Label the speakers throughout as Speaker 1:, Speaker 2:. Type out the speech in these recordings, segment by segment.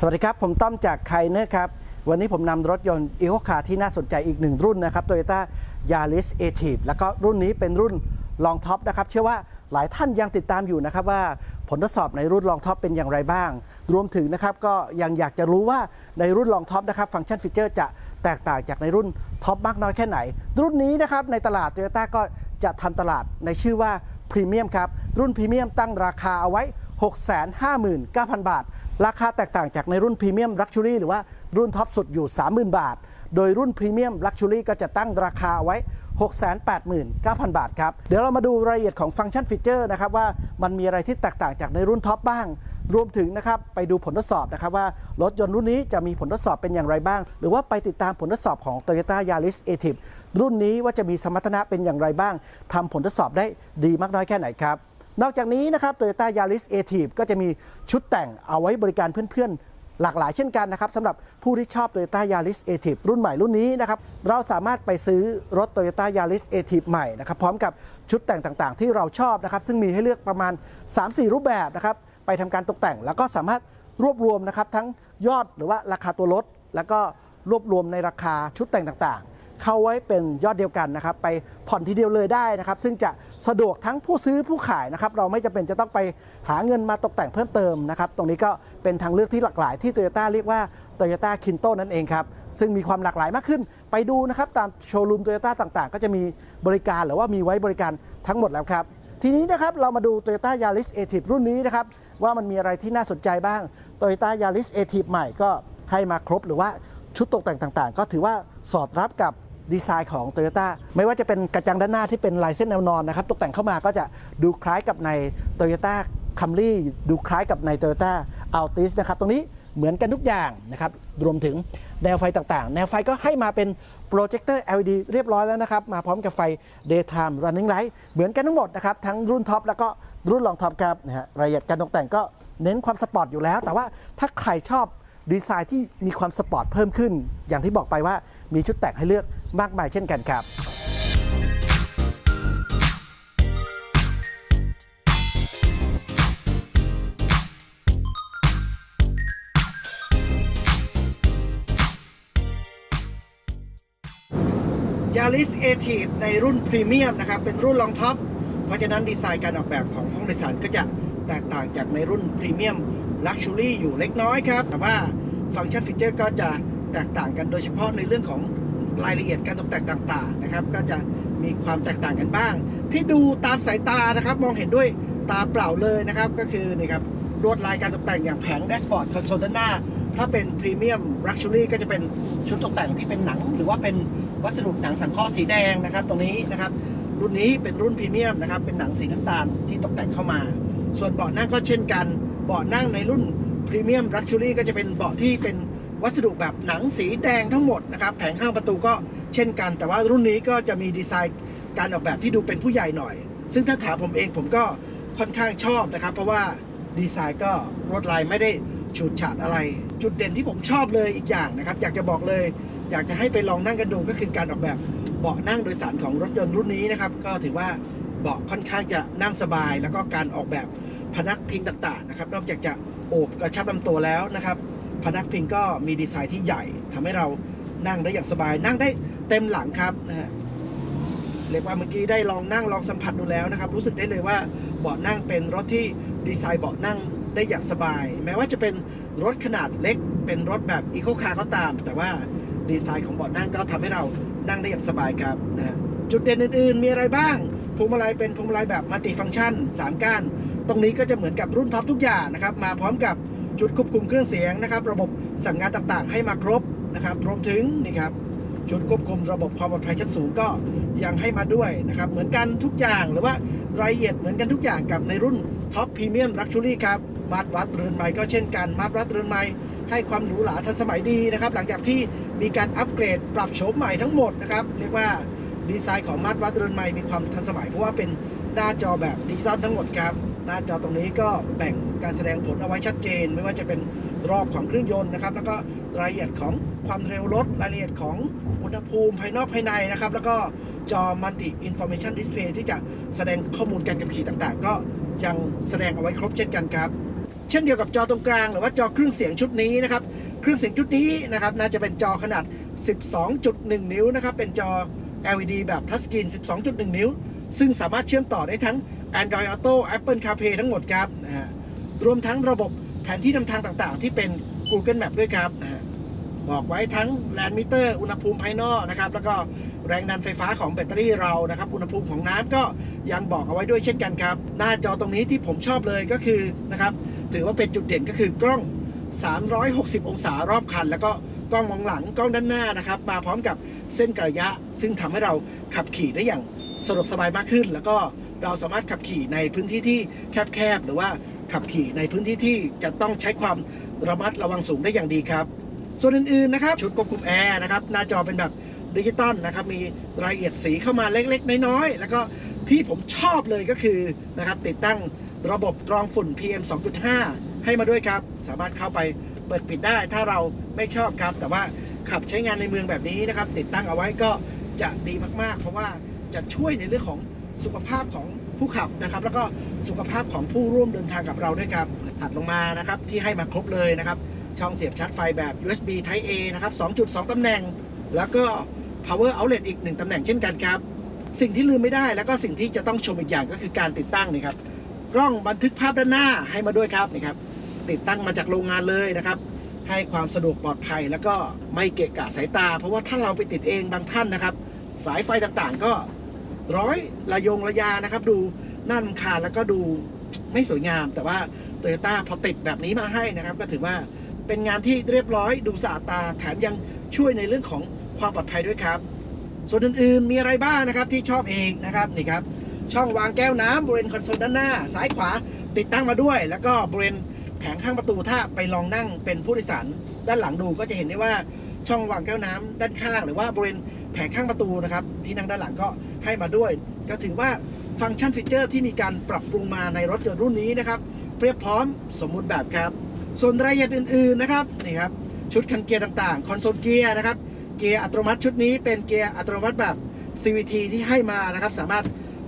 Speaker 1: สวัสดีครับ ผมต้อมจากไคเนอร์ครับ วันนี้ผมนำรถยนต์อีโคคาร์ที่น่าสนใจอีกหนึ่งรุ่นนะครับ Toyota Yaris a t i v แล้วก็รุ่นนี้เป็นรุ่นลองท็อปนะครับ เชื่อว่าหลายท่านยังติดตามอยู่นะครับว่าผลทดสอบในรุ่นลองท็อปเป็นอย่างไรบ้าง รวมถึงนะครับก็ยังอยากจะรู้ว่าในรุ่นลองท็อปนะครับฟังก์ชันฟีเจอร์จะแตกต่างจากในรุ่นท็อปมากน้อยแค่ไหน รุ่นนี้นะครับในตลาด Toyota ก็จะทำตลาดในชื่อว่าพรีเมียมครับรุ่นพรีเมียมตั้งราคาเอาไว้ 659,000 บาท ราคาแตกต่างจากในรุ่นพรีเมียมลักชัวรี่หรือว่ารุ่นท็อปสุดอยู่ 30,000 บาท โดยรุ่นพรีเมียมลักชัวรี่ก็จะตั้งราคาไว้ 689,000 บาทครับ เดี๋ยวเรามาดูรายละเอียดของฟังก์ชันฟีเจอร์นะครับว่ามันมีอะไรที่แตกต่างจากในรุ่นท็อปบ้าง รวมถึงนะครับไปดูผลทดสอบนะครับว่ารถยนต์รุ่นนี้จะมีผลทดสอบเป็นอย่างไรบ้าง หรือว่าไปติดตามผลทดสอบของ Toyota Yaris a t i v รุ่นนี้ว่าจะมีสมรรถนะเป็นอย่างไรบ้างทำผลทดสอบได้ดีมากน้อยแค่ไหนครับ นอกจากนี้นะครับ Toyota Yaris a t i v ก็จะมีชุดแต่งเอาไว้บริการเพื่อนๆ หลากหลายเช่นกันนะครับสำหรับผู้ที่ชอบ Toyota Yaris a t i v รุ่นใหม่รุ่นนี้นะครับเราสามารถไปซื้อรถ Toyota Yaris a t i v ใหม่นะครับพร้อมกับชุดแต่งต่างๆ ที่เราชอบนะครับซึ่งมีให้เลือกประมาณ 3-4 รูปแบบนะครับไปทำการตกแต่งแล้วก็สามารถรวบรวมนะครับทั้งยอดหรือว่าราคาตัวรถแล้วก็รวบรวมในราคาชุดแต่งต่างๆ เข้าไว้เป็นยอดเดียวกันนะครับ ไปผ่อนทีเดียวเลยได้นะครับ ซึ่งจะสะดวกทั้งผู้ซื้อผู้ขายนะครับ เราไม่จำเป็นจะต้องไปหาเงินมาตกแต่งเพิ่มเติมนะครับ ตรงนี้ก็เป็นทางเลือกที่หลากหลายที่ Toyota เรียกว่า Toyota Kinto นั่นเองครับ ซึ่งมีความหลากหลายมากขึ้น ไปดูนะครับตามโชว์รูม Toyota ต่างๆ ก็จะมีบริการหรือว่ามีไว้บริการทั้งหมดแล้วครับ ทีนี้นะครับเรามาดู Toyota Yaris a t i v รุ่นนี้นะครับว่ามันมีอะไรที่น่าสนใจบ้าง Toyota Yaris a t i v ใหม่ก็ให้มาครบหรือว่าชุดตกแต่งต่างๆ ก็ถือว่าสอดรับกับ ดีไซน์ของ Toyota ไม่ว่าจะเป็นกระจังด้านหน้าที่เป็นลายเส้นแนวนอนนะครับ ตกแต่งเข้ามาก็จะดูคล้ายกับใน Toyota Camry ดูคล้ายกับใน Toyota Altis นะครับ ตรงนี้เหมือนกันทุกอย่างนะครับ รวมถึงแนวไฟต่างๆ แนวไฟก็ให้มาเป็นโปรเจคเตอร์ LED เรียบร้อยแล้วนะครับ มาพร้อมกับไฟ daytime running light เหมือนกันทั้งหมดนะครับ ทั้งรุ่นท็อปแล้วก็รุ่นรองท็อปครับนะฮะรายละเอียดการตกแต่งก็เน้นความสปอร์ตอยู่แล้ว แต่ว่าถ้าใครชอบดีไซน์ที่มีความสปอร์ตเพิ่มขึ้น อย่างที่บอกไปว่า มีชุดแต่งให้เลือกมากมายเช่นกันครับ Yaris a t i v ในรุ่นพรีเมียมนะครับ เป็นรุ่นรองท็อป เพราะฉะนั้นดีไซน์การออกแบบของห้องโดยสารก็จะแตกต่างจากในรุ่นพรีเมียมลักชัวรี่อยู่เล็กน้อยครับ แต่ว่าฟังก์ชันฟีเจอร์ก็จะ แตกต่างกันโดยเฉพาะในเรื่องของรายละเอียดการตกแต่งต่างๆนะครับ ก็จะมีความแตกต่างกันบ้าง ที่ดูตามสายตานะครับ มองเห็นด้วยตาเปล่าเลยนะครับ ก็คือนี่ครับลวดลายการตกแต่งอย่างแผงแดชบอร์ดคอนโซลด้านหน้า ถ้าเป็นพรีเมียมลักชัวรี่ก็จะเป็นชุดตกแต่งที่เป็นหนัง หรือว่าเป็นวัสดุหนังสังเคราะห์สีแดงนะครับ ตรงนี้นะครับ รุ่นนี้เป็นรุ่นพรีเมียมนะครับ เป็นหนังสีน้ำตาลที่ตกแต่งเข้ามา ส่วนเบาะนั่งก็เช่นกัน เบาะนั่งในรุ่นพรีเมียมลักชัวรี่ก็จะเป็นเบาะที่เป็น วัสดุแบบหนังสีแดงทั้งหมดนะครับ แผงข้างประตูก็เช่นกัน แต่ว่ารุ่นนี้ก็จะมีดีไซน์การออกแบบที่ดูเป็นผู้ใหญ่หน่อย ซึ่งถ้าถามผมเองผมก็ค่อนข้างชอบนะครับ เพราะว่าดีไซน์ก็ลวดลายไม่ได้ฉูดฉาดอะไร จุดเด่นที่ผมชอบเลยอีกอย่างนะครับ อยากจะบอกเลย อยากจะให้ไปลองนั่งกันดูก็คือการออกแบบเบาะนั่งโดยสารของรถยนต์รุ่นนี้นะครับ ก็ถือว่าเบาะค่อนข้างจะนั่งสบาย แล้วก็การออกแบบพนักพิงต่าง ๆ นะครับ นอกจากจะโอบกระชับลำตัวแล้วนะครับ พนักพิงก็มีดีไซน์ที่ใหญ่ทำให้เรานั่งได้อย่างสบาย นั่งได้เต็มหลังครับนะฮะเรียกว่าเมื่อกี้ได้ลองนั่งลองสัมผัสดูแล้วนะครับ รู้สึกได้เลยว่าเบาะนั่งเป็นรถที่ดีไซน์เบาะนั่งได้อย่างสบาย แม้ว่าจะเป็นรถขนาดเล็ก เป็นรถแบบอีโคคาร์ก็ตาม แต่ว่าดีไซน์ของเบาะนั่งก็ทำให้เรานั่งได้อย่างสบายครับนะฮะจุดเด่นอื่นๆ มีอะไรบ้างพวงมาลัยเป็นพวงมาลัยแบบมัลติฟังก์ชัน 3 ก้าน ตรงนี้ก็จะเหมือนกับรุ่นท็อปทุกอย่างนะครับ มาพร้อมกับ จุดควบคุมเครื่องเสียงนะครับ ระบบสั่งงานต่างๆ ให้มาครบนะครับ รวมถึงนี่ครับชุดควบคุมระบบความปลอดภัยชั้นสูงก็ยังให้มาด้วยนะครับ เหมือนกันทุกอย่างหรือว่ารายละเอียดเหมือนกันทุกอย่างกับในรุ่นท็อปพรีเมียมลักชัวรี่ครับมาตรวัดเรือนไม้ก็เช่นกันมาตรวัดเรือนไม้ให้ความหรูหราทันสมัยดีนะครับ หลังจากที่มีการอัปเกรดปรับโฉมใหม่ทั้งหมดนะครับ เรียกว่าดีไซน์ของมาตรวัดเรือนไม้มีความทันสมัยเพราะว่าเป็นหน้าจอแบบดิจิตอลทั้งหมดครับ หน้าจอตรงนี้ก็แบ่งการแสดงผลเอาไว้ชัดเจน ไม่ว่าจะเป็นรอบของเครื่องยนต์นะครับ แล้วก็รายละเอียดของความเร็วรถรายละเอียดของอุณหภูมิภายนอกภายในนะครับ แล้วก็จอ Multi Information Display ที่จะแสดงข้อมูลการขับขี่ต่างๆ ก็ยังแสดงเอาไว้ครบเช่นกันครับ เช่นเดียวกับจอตรงกลาง หรือว่าจอเครื่องเสียงชุดนี้นะครับเครื่องเสียงชุดนี้นะครับน่าจะเป็นจอขนาด 12.1 นิ้วนะครับเป็นจอ LED แบบทัชสกรีน 12.1 นิ้ว ซึ่งสามารถเชื่อมต่อได้ทั้ง Android Auto Apple CarPlay ทั้งหมดครับนะฮะรวมทั้งระบบแผนที่นำทางต่างๆ ที่เป็น Google Map ด้วยครับนะฮะบอกไว้ทั้งแลนด์มิเตอร์อุณหภูมิภายนอกนะครับ แล้วก็แรงดันไฟฟ้าของแบตเตอรี่เรานะครับ อุณหภูมิของน้ำก็ยังบอกเอาไว้ด้วยเช่นกันครับ หน้าจอตรงนี้ที่ผมชอบเลยก็คือนะครับ ถือว่าเป็นจุดเด่นก็คือกล้อง 360 องศารอบคัน แล้วก็กล้องมองหลังกล้องด้านหน้านะครับ มาพร้อมกับเส้นกระยะ ซึ่งทำให้เราขับขี่ได้อย่างสะดวกสบายมากขึ้น แล้วก็ เราสามารถขับขี่ในพื้นที่ที่แคบๆหรือว่าขับขี่ในพื้นที่ที่จะต้องใช้ความระมัดระวังสูงได้อย่างดีครับ ส่วนอื่นๆนะครับ ชุดควบคุมแอร์นะครับ หน้าจอเป็นแบบดิจิตอลนะครับ มีรายละเอียดสีเข้ามาเล็กๆ น้อยๆ แล้วก็ที่ผมชอบเลยก็คือนะครับติดตั้งระบบกรองฝุ่น PM 2.5 ให้มาด้วยครับ สามารถเข้าไปเปิดปิดได้ถ้าเราไม่ชอบครับ แต่ว่าขับใช้งานในเมืองแบบนี้นะครับ ติดตั้งเอาไว้ก็จะดีมากๆ เพราะว่าจะช่วยในเรื่องของ สุขภาพของผู้ขับนะครับ แล้วก็สุขภาพของผู้ร่วมเดินทางกับเราด้วยครับถัดลงมานะครับที่ให้มาครบเลยนะครับ ช่องเสียบชาร์จไฟแบบ USB Type A นะครับ 2.2 ตำแหน่ง แล้วก็ Power Outlet อีก 1 ตำแหน่งเช่นกันครับ สิ่งที่ลืมไม่ได้แล้วก็สิ่งที่จะต้องชมอีกอย่างก็คือการติดตั้งนี่ครับกล้องบันทึกภาพด้านหน้าให้มาด้วยครับนี่ครับติดตั้งมาจากโรงงานเลยนะครับ ให้ความสะดวกปลอดภัยแล้วก็ไม่เกะกะสายตา เพราะว่าถ้าเราไปติดเองบางท่านนะครับ สายไฟต่างๆ ก็ ร้อยระยงระยานะครับ ดูน่ารำคาญแล้วก็ดูไม่สวยงาม แต่ว่าโตโยต้าพอติดแบบนี้มาให้นะครับ ก็ถือว่าเป็นงานที่เรียบร้อยดูสะอาดตาแถมยังช่วยในเรื่องของความปลอดภัยด้วยครับ ส่วนอื่นๆมีอะไรบ้างนะครับที่ชอบเองนะครับนี่ครับช่องวางแก้วน้ำบริเวณคอนโซลด้านหน้า ซ้ายขวาติดตั้งมาด้วย แล้วก็บริเวณแผงข้างประตูถ้าไปลองนั่งเป็นผู้โดยสารด้านหลังดูก็จะเห็นได้ว่า ช่องวางแก้วน้ำด้านข้าง หรือว่าบริเวณแผงข้างประตูนะครับ ที่นั่งด้านหลังก็ให้มาด้วย ก็ถือว่าฟังก์ชันฟีเจอร์ที่มีการปรับปรุงมาในรถยนต์รุ่นนี้นะครับเพียบพร้อมสมบูรณ์แบบครับ ส่วนรายละเอียดอื่นๆนะครับนี่ครับชุดคันเกียร์ต่างๆ คอนโซลเกียร์นะครับเกียร์อัตโนมัติชุดนี้เป็นเกียร์อัตโนมัติแบบ CVT ที่ให้มานะครับ สามารถ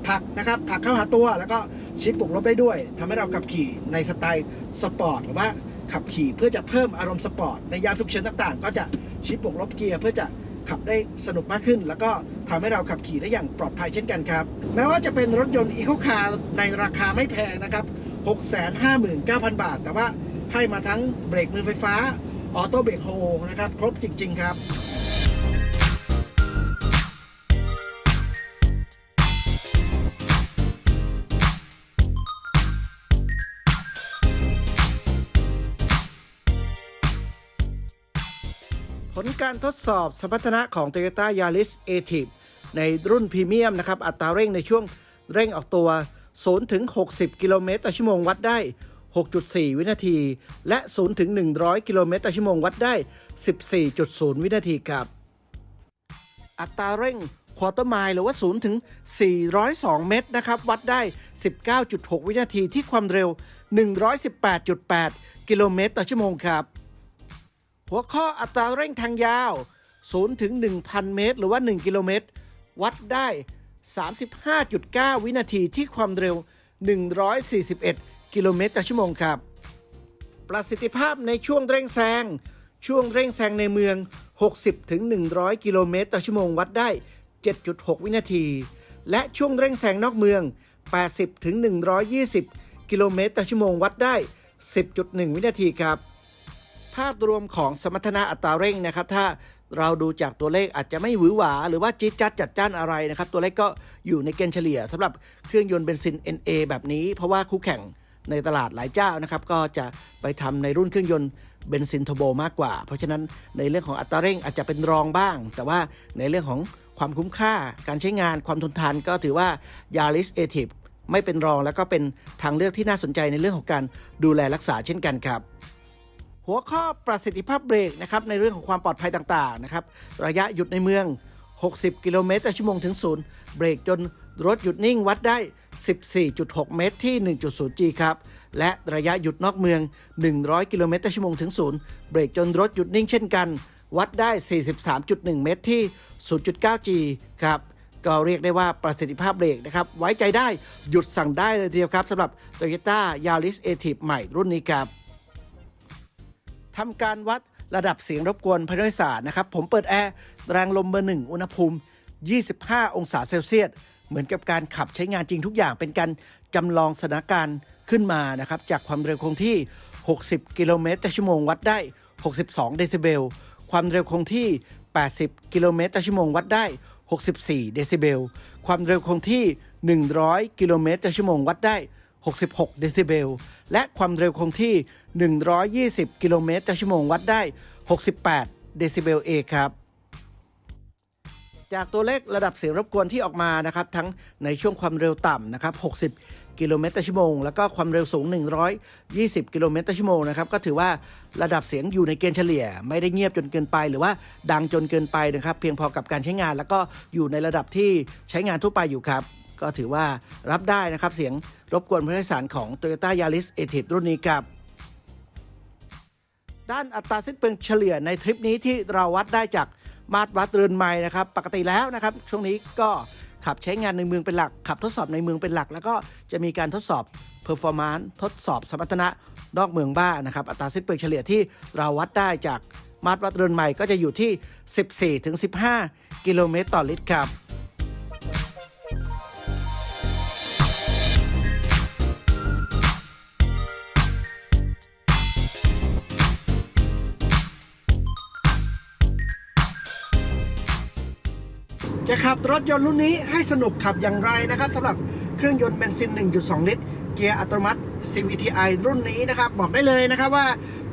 Speaker 1: ผลักนะครับผลักเข้าหาตัว แล้วก็ชิปปุกลบได้ด้วยทำให้เราขับขี่ในสไตล์สปอร์ตหรือว่า ขับขี่เพื่อจะเพิ่มอารมณ์สปอร์ตในยามทุกเชิญต่างๆ ก็จะชิปปุกลบเกียร์เพื่อจะขับได้สนุกมากขึ้น แล้วก็ทำให้เราขับขี่ได้อย่างปลอดภัยเช่นกันครับ แม้ว่าจะเป็นรถยนต์อีโคคาร์ในราคาไม่แพงนะครับ 659,000 บาท แต่ว่าให้มาทั้งเบรกมือไฟฟ้า ออโต้เบรกโฮนะครับ ครบจริง ๆ ครับ ลการทดสอบสมรรถนะของ Toyota Yaris a t i v ในรุ่นพรีเมียมนะครับ อัตราเร่งในช่วงเร่งออกตัว 0 ถึง 60 กิโลเมตรต่อชั่วโมงวัดได้ 6.4 วินาที และ 0 ถึง 100 กิโลเมตรต่อชั่วโมงวัดได้ 14.0 วินาทีครับ อัตราเร่งควอเตอร์ไมล์หรือว่า 0 ถึง 402 เมตรนะครับ วัดได้ 19.6 วินาทีที่ความเร็ว 118.8 กิโลเมตรต่อชั่วโมงครับ หัวข้ออัตราเร่งทางยาว 0 ถึง 1,000 เมตร หรือว่า 1 กิโลเมตร วัดได้ 35.9 วินาทีที่ความเร็ว 141 กิโลเมตรต่อชั่วโมงครับ ประสิทธิภาพในช่วงเร่งแซง ช่วงเร่งแซงในเมือง 60 ถึง 100 กิโลเมตรต่อชั่วโมงวัดได้ 7.6 วินาที และช่วงเร่งแซงนอกเมือง 80 ถึง 120 กิโลเมตรต่อชั่วโมงวัดได้ 10.1 วินาทีครับ ภาพรวมของสมรรถนะอัตราเร่งนะครับ ถ้าเราดูจากตัวเลขอาจจะไม่หวือหวา หรือว่าจี๊ดจัดจัดจ้านอะไรนะครับ ตัวเลขก็อยู่ในเกณฑ์เฉลี่ยสำหรับเครื่องยนต์เบนซิน NA แบบนี้ เพราะว่าคู่แข่งในตลาดหลายเจ้านะครับก็จะไปทำในรุ่นเครื่องยนต์เบนซินเทอร์โบมากกว่า เพราะฉะนั้นในเรื่องของอัตราเร่งอาจจะเป็นรองบ้าง แต่ว่าในเรื่องของความคุ้มค่า การใช้งานความทนทานก็ถือว่า Yaris a t i v ไม่เป็นรองแล้วก็เป็นทางเลือกที่น่าสนใจในเรื่องของการดูแลรักษาเช่นกันครับ หัวข้อประสิทธิภาพเบรกนะครับในเรื่องของความปลอดภัยต่างๆนะครับระยะหยุดในเมือง 60 กิโลเมตรต่อชั่วโมงถึงศูนย์เบรกจนรถหยุดนิ่งวัดได้ 14.6 เมตรที่ 1.0 G ครับ และระยะหยุดนอกเมือง 100 กิโลเมตรต่อชั่วโมงถึงศูนย์เบรกจนรถหยุดนิ่งเช่นกัน วัดได้ 43.1 เมตรที่ 0.9 G ครับก็เรียกได้ว่าประสิทธิภาพเบรกนะครับ ไว้ใจได้หยุดสั่งได้เลยทีเดียวครับสำหรับ Toyota Yaris a t i v ใหม่รุ่นนี้ครับ ทำการวัดระดับเสียงรบกวนภายในโดยสารนะครับ ผมเปิดแอร์แรงลมเบอร์หนึ่งอุณหภูมิ 25 องศาเซลเซียส เหมือนกับการขับใช้งานจริงทุกอย่างเป็นการจำลองสถานการณ์ขึ้นมานะครับ จากความเร็วคงที่ 60 กิโลเมตรต่อชั่วโมงวัดได้ 62 เดซิเบล ความเร็วคงที่ 80 กิโลเมตรต่อชั่วโมงวัดได้ 64 เดซิเบล ความเร็วคงที่ 100 กิโลเมตรต่อชั่วโมงวัดได้ 66 เดซิเบล และความเร็วคงที่ 120 กิโลเมตรต่อชั่วโมงวัดได้ 68 เดซิเบลเอครับ จากตัวเลขระดับเสียงรบกวนที่ออกมานะครับ ทั้งในช่วงความเร็วต่ำนะครับ 60 กิโลเมตรต่อชั่วโมง แล้วก็ความเร็วสูง 120 กิโลเมตรต่อชั่วโมงนะครับ ก็ถือว่าระดับเสียงอยู่ในเกณฑ์เฉลี่ย ไม่ได้เงียบจนเกินไป หรือว่าดังจนเกินไปนะครับ เพียงพอกับการใช้งาน แล้วก็อยู่ในระดับที่ใช้งานทั่วไปอยู่ครับ ก็ถือว่ารับได้นะครับเสียงรบกวนผู้โดยสารของ Toyota Yaris a t i v รุ่นนี้ครับด้านอัตราสิ้นเปลืองเฉลี่ยในทริปนี้ที่เราวัดได้จากมาตรวัดเรือนไม้นะครับ ปกติแล้วนะครับ ช่วงนี้ก็ขับใช้งานในเมืองเป็นหลัก ขับทดสอบในเมืองเป็นหลัก แล้วก็จะมีการทดสอบ performance ทดสอบสมรรถนะนอกเมืองบ้างนะครับ อัตราสิ้นเปลืองเฉลี่ยที่เราวัดได้จากมาตรวัดเรือนไม้ก็จะอยู่ที่ 14-15 กิโลเมตรต่อลิตรครับ จะขับรถยนต์รุ่นนี้ให้สนุกขับอย่างไรนะครับสำหรับเครื่องยนต์เบนซิน 1.2 ลิตร เกียร์อัตโนมัติ CVTi รุ่นนี้นะครับ บอกได้เลยนะครับว่า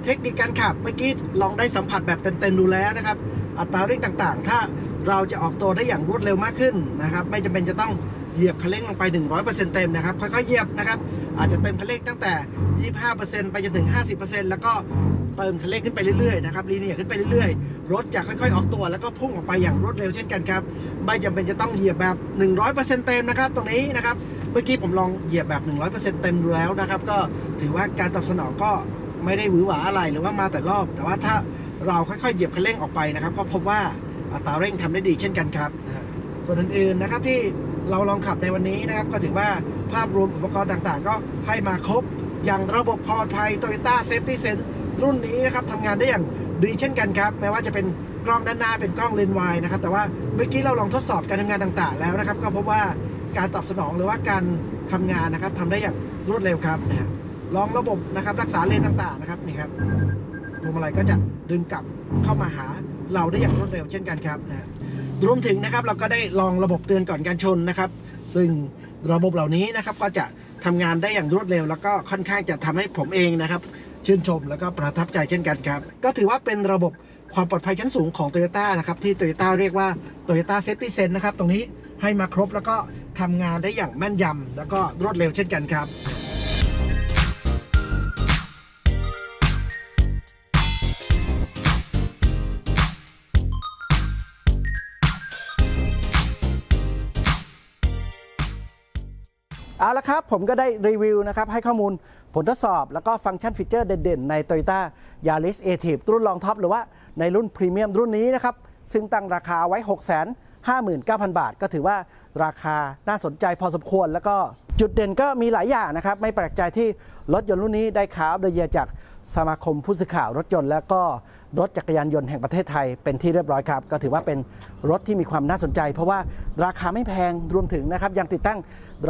Speaker 1: เทคนิคการขับเมื่อกี้ลองได้สัมผัสแบบเต็มๆดูแล้วนะครับ อัตราเร่งต่างๆ ถ้าเราจะออกตัวได้อย่างรวดเร็วมากขึ้นนะครับ ไม่จำเป็นจะต้องเหยียบคันเร่งลงไป 100%เต็มนะครับ ค่อยๆเหยียบนะครับ อาจจะเติมคันเร่งตั้งแต่ 25%ไปจนถึง 50%แล้วก็ เติมคันเร่งขึ้นไปเรื่อยๆนะครับลีเนียขึ้นไปเรื่อยๆ รถจะค่อยๆ ออกตัว แล้วก็พุ่งออกไปอย่างรวดเร็วเช่นกันครับ ไม่จำเป็นจะต้องเหยียบแบบ 100%เต็มนะครับตรงนี้นะครับ เมื่อกี้ผมลองเหยียบแบบ 100%เต็มดูแล้วนะครับ ก็ถือว่าการตอบสนองก็ไม่ได้หวือหวาอะไรหรือว่ามาแต่รอบ แต่ว่าถ้าเราค่อยๆ เหยียบคันเร่งออกไปนะครับ ก็พบว่าอัตราเร่งทำได้ดีเช่นกันครับ ส่วนอื่นๆนะครับที่เราลองขับในวันนี้นะครับ ก็ถือว่าภาพรวมอุปกรณ์ต่างๆ ก็ให้มาครบอย่างระบบปลอดภัย Toyota Safety Sense รุ่นนี้นะครับทำงานได้อย่างดีเช่นกันครับแม้ว่าจะเป็นกล้องด้านหน้าเป็นกล้องเลนส์วายนะครับแต่ว่าเมื่อกี้เราลองทดสอบการทำงานต่าง ๆ แล้วนะครับ ก็พบว่าการตอบสนองหรือว่าการทำงานนะครับทำได้อย่างรวดเร็วครับนะฮะลองระบบนะครับรักษาเลนต่างๆนะครับนี่ครับพวงมาลัยก็จะดึงกลับเข้ามาหาเราได้อย่างรวดเร็วเช่นกันครับนะฮะรวมถึงนะครับเราก็ได้ลองระบบเตือนก่อนการชนนะครับ ซึ่งระบบเหล่านี้นะครับก็จะทำงานได้อย่างรวดเร็ว แล้วก็ค่อนข้างจะทำให้ผมเองนะครับ ชื่นชมแล้วก็ประทับใจเช่นกันครับ ก็ถือว่าเป็นระบบความปลอดภัยชั้นสูงของ Toyota นะครับที่ Toyota เรียกว่า Toyota Safety Sense นะครับ ตรงนี้ให้มาครบแล้วก็ทำงานได้อย่างแม่นยำแล้วก็รวดเร็วเช่นกันครับเอาละครับ ผมก็ได้รีวิวนะครับให้ข้อมูล ลทดสอบแล้วก็ฟังก์ชันฟีเจอร์เด่นๆ ใน Toyota Yaris a t i v รุ่นรองท็อปหรือว่าในรุ่นพรีเมียมรุ่นนี้นะครับ ซึ่งตั้งราคาไว้ 659,000 บาท ก็ถือว่าราคาน่าสนใจพอสมควร แล้วก็จุดเด่นก็มีหลายอย่างนะครับ ไม่แปลกใจที่รถยนต์รุ่นนี้ได้ข่าวเดียจาก สมาคมผู้สื่อข่าวรถยนต์และก็รถจักรยานยนต์แห่งประเทศไทยเป็นที่เรียบร้อยครับ ก็ถือว่าเป็นรถที่มีความน่าสนใจ เพราะว่าราคาไม่แพงรวมถึงนะครับยังติดตั้ง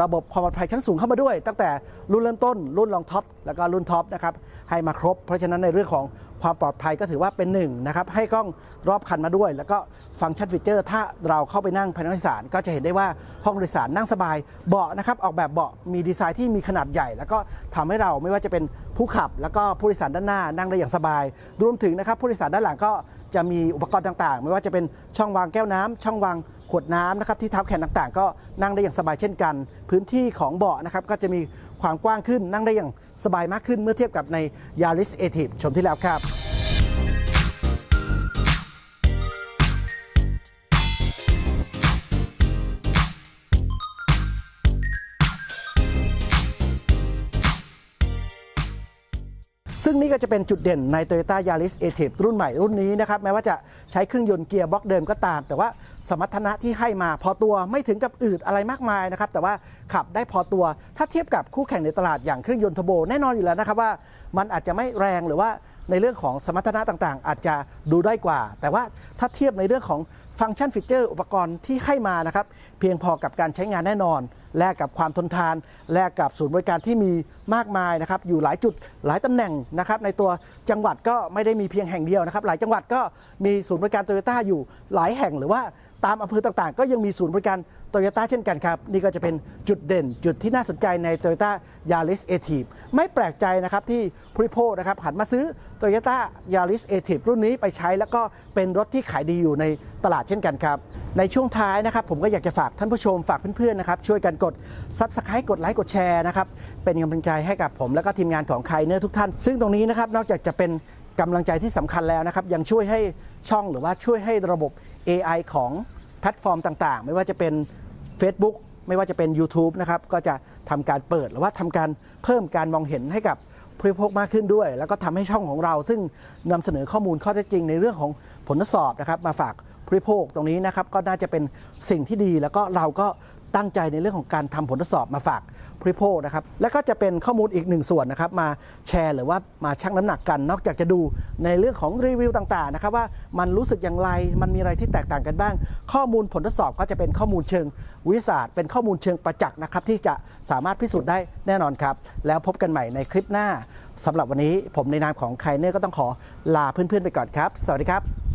Speaker 1: ระบบความปลอดภัยชั้นสูงเข้ามาด้วย ตั้งแต่รุ่นเริ่มต้น รุ่นรองท็อปแล้วก็รุ่นท็อปนะครับให้มาครบ เพราะฉะนั้นในเรื่องของ ความปลอดภัยก็ถือว่าเป็นหนึ่งนะครับให้กล้องรอบคันมาด้วย แล้วก็ฟังก์ชันฟีเจอร์ ถ้าเราเข้าไปนั่งภายในห้องโดยสาร ก็จะเห็นได้ว่าห้องโดยสารนั่งสบาย เบาะนะครับออกแบบเบาะมีดีไซน์ที่มีขนาดใหญ่ แล้วก็ทำให้เราไม่ว่าจะเป็นผู้ขับ แล้วก็ผู้โดยสารด้านหน้านั่งได้อย่างสบาย รวมถึงนะครับผู้โดยสารด้านหลังก็ จะมีอุปกรณ์ต่างๆ ไม่ว่าจะเป็นช่องวางแก้วน้ำช่องวางขวดน้ำนะครับที่เท้าแขนต่างๆ ก็นั่งได้อย่างสบายเช่นกัน พื้นที่ของเบาะนะครับก็จะมีความกว้างขึ้นนั่งได้อย่างสบายมากขึ้นเมื่อเทียบกับใน Yaris a t i v ชมที่แล้วครับ งนี่ก็จะเป็นจุดเด่นใน Toyota Yaris a t i v รุ่นใหม่รุ่นนี้นะครับ แม้ว่าจะใช้เครื่องยนต์เกียร์บล็อกเดิมก็ตาม แต่ว่าสมรรถนะที่ให้มาพอตัวไม่ถึงกับอืดอะไรมากมายนะครับ แต่ว่าขับได้พอตัว ถ้าเทียบกับคู่แข่งในตลาดอย่างเครื่องยนต์เทโบแน่นอนอยู่แล้วนะครับว่ามันอาจจะไม่แรงหรือว่าในเรื่องของสมรรถนะต่างๆ อาจจะดูได้กว่า แต่ว่าถ้าเทียบในเรื่องของฟังก์ชันฟีเจอร์อุปกรณ์ที่ให้มานะครับ เพียงพอกับการใช้งานแน่นอน แลกกับความทนทาน แลกกับศูนย์บริการที่มีมากมายนะครับ อยู่หลายจุดหลายตำแหน่งนะครับ ในตัวจังหวัดก็ไม่ได้มีเพียงแห่งเดียวนะครับ หลายจังหวัดก็มีศูนย์บริการโตโยต้าอยู่หลายแห่งหรือว่าตามอำเภอต่างๆ ก็ยังมีศูนย์บริการโตโยต้าเช่นกันครับ นี่ก็จะเป็นจุดเด่นจุดที่น่าสนใจในโตโยต้ายาริสเอที ไม่แปลกใจนะครับที่ผู้บริโภคนะครับหันมาซื้อ t o y ยต้ายาริสเอทีรุ่นนี้ไปใช้ แล้วก็เป็นรถที่ขายดีอยู่ในตลาดเช่นกันครับ ในช่วงท้ายนะครับ ผมก็อยากจะฝากท่านผู้ชมฝากเพื่อนๆนะครับ ช่วยกันกด Subscribe กดไลค์กดแชร์นะครับเป็นกำลังใจให้กับผม และก็ทีมงานของไคเนอร์ทุกท่าน ซึ่งตรงนี้นะครับนอกจากจะเป็นกำลังใจที่สำคัญแล้วนะครับยังช่วยให้ช่องหรือว่าช่วยให้ระบบ AI ของแพลตฟอร์มต่างๆ ไม่ว่าจะเป็น Facebook ไม่ว่าจะเป็น YouTube นะครับก็จะทำการเปิดหรือว่าทำการเพิ่มการมองเห็นให้กับผู้บริโภคมากขึ้นด้วย แล้วก็ทำให้ช่องของเรา ซึ่งนำเสนอข้อมูลข้อเท็จจริงในเรื่องของผลทดสอบนะครับมาฝากผู้บริโภคตรงนี้นะครับก็น่าจะเป็นสิ่งที่ดีแล้วก็เราก็ ตั้งใจในเรื่องของการทำผลทดสอบมาฝากผู้บริโภคนะครับ และก็จะเป็นข้อมูลอีกหนึ่งส่วนนะครับ มาแชร์หรือว่ามาชั่งน้ำหนักกัน นอกจากจะดูในเรื่องของรีวิวต่างๆนะครับว่ามันรู้สึกอย่างไร มันมีอะไรที่แตกต่างกันบ้าง ข้อมูลผลทดสอบก็จะเป็นข้อมูลเชิงวิทยาศาสตร์ เป็นข้อมูลเชิงประจักษ์นะครับที่จะสามารถพิสูจน์ได้แน่นอนครับ แล้วพบกันใหม่ในคลิปหน้าสำหรับวันนี้ผมในนามของไคเนอร์ก็ต้องขอลาเพื่อนๆไปก่อนครับ สวัสดีครับ